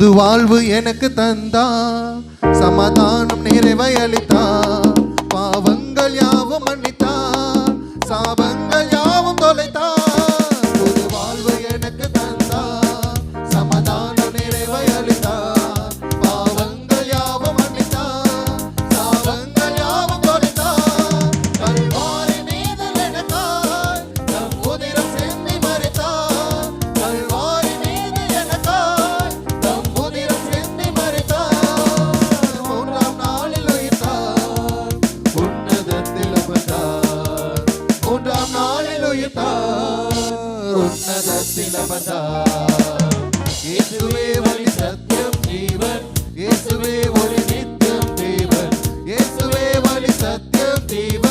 புது வாழ்வு எனக்கு தந்தா. சமாதானம் நிறைவை அளித்தா பாவங்கள் யாவும் மன்னித்தா. சாப சிலபதா இயேசுவே வழி சத்தியம் ஜீவன். இயேசுவே ஒரு நித்தியம் தேவன் இயேசுவே வழி சத்தியம் தேவன்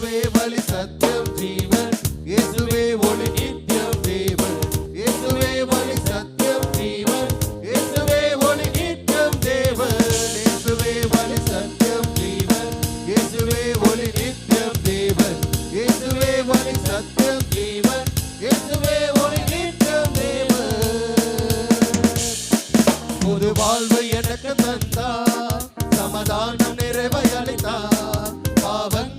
இயேசுவே வழி சத்தியம் ஜீவன். இயேசுவே ஒளி நித்தியம் தேவன். இயேசுவே வழி சத்தியம் ஜீவன். இயேசுவே ஒளி நித்தியம் தேவன். இயேசுவே வழி சத்தியம் ஜீவன். இயேசுவே ஒளி நித்தியம் தேவன். இயேசுவே வழி சத்தியம் ஜீவன். இயேசுவே ஒளி நித்தியம் தேவன். ஒரு வாழ்வு எனக்கு தந்தார். சமாதானம் நிறைவை அளித்தார். பாவங்கள்